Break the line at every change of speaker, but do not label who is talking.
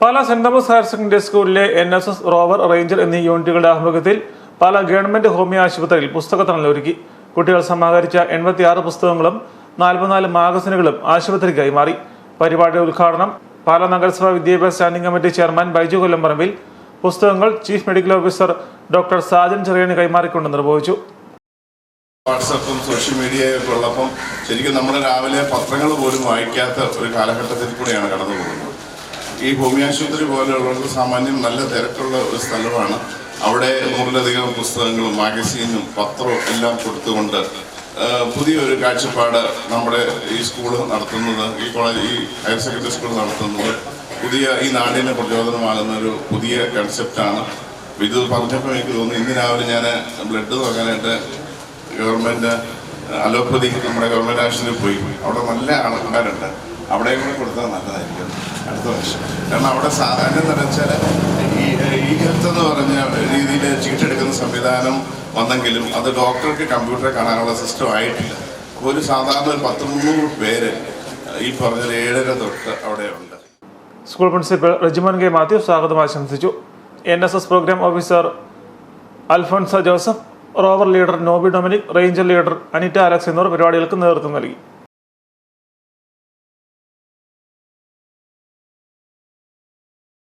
Pala Saint Thomas higher secondary സ്കൂളിലെ N S S rover ranger എന്നീ യൂണിറ്റുകളുടെ ആഭിമുഖ്യത്തിൽ പാലാ ഗവൺമെന്റ് ഹോമിയോ ആശുപത്രിയിൽ പുസ്തകത്തണൽ ഒരുക്കി കുട്ടികൾ സമാഹരിച്ച എൺപത്തിയാറ് പുസ്തകങ്ങളും നാൽപ്പത്തിനാല് മാഗസിനുകളും ആശുപത്രി കൈമാറി പരിപാടിയുടെ ഉദ്ഘാടനം പാലാ നഗരസഭാ വിദ്യാഭ്യാസ standing committee chairman Baiju Kollamparambil പുസ്തകങ്ങൾ chief medical officer doctor Sajan ചെറിയന് കൈമാറിക്കൊണ്ട് നിർവഹിച്ചു.
വാട്സപ്പും സോഷ്യൽ മീഡിയയൊക്കെ ഉള്ളപ്പം ശരിക്കും നമ്മൾ രാവിലെ പത്രങ്ങൾ പോലും വായിക്കാത്ത ഒരു കാലഘട്ടത്തിൽ കൂടെയാണ് കടന്നു പോകുന്നത് ഈ ഭൂമി ആശുപത്രി പോലെയുള്ളത് സാമാന്യം നല്ല തിരക്കുള്ള ഒരു സ്ഥലമാണ്. അവിടെ നൂറിലധികം പുസ്തകങ്ങളും മാഗസീനും പത്രവും എല്ലാം കൊടുത്തുകൊണ്ട് പുതിയൊരു കാഴ്ചപ്പാട് നമ്മുടെ ഈ സ്കൂൾ നടത്തുന്നത് ഈ കോളേജ് ഈ ഹയർ സെക്കൻഡറി സ്കൂൾ നടത്തുന്നത് പുതിയ ഈ നാടിന് പ്രചോദനമാകുന്ന ഒരു പുതിയ കൺസെപ്റ്റാണ് ഇത് പറഞ്ഞപ്പോൾ എനിക്ക് തോന്നുന്നു ഇന്ന് രാവിലെ ഞാൻ ബ്ലഡ് നോക്കാനായിട്ട് ഗവൺമെന്റ് അലോപ്പതി നമ്മുടെ ഗവൺമെന്റ് ആശുപത്രിയിൽ പോയി. അവിടെ നല്ല ആൾക്കാരുണ്ട് അവിടെയും കൂടെ കൊടുത്താൽ നല്ലതായിരിക്കും. അടുത്ത വർഷം. കാരണം അവിടെ സാധാരണ എന്ന് വെച്ചാൽ ഈ ഈ ഹെൽത്ത് എന്ന് പറഞ്ഞ രീതിയിൽ ചീട്ടെടുക്കുന്ന സംവിധാനം വന്നെങ്കിലും അത് ഡോക്ടർക്ക് കമ്പ്യൂട്ടറെ കാണാനുള്ള സിസ്റ്റം ആയിട്ടില്ല. ഒരു സാധാരണ ഒരു പത്ത് മുന്നൂറ് പേര് ഈ പറഞ്ഞ ഏഴര തൊട്ട് അവിടെയുണ്ട്
school principal Regimon K Mathew സ്വാഗതം ആശംസിച്ചു. N S S program officer Alphonsa Joseph rover leader Noby Dominic ranger leader Anita Alex എന്നിവർ പരിപാടികൾക്ക് നേതൃത്വം നൽകി.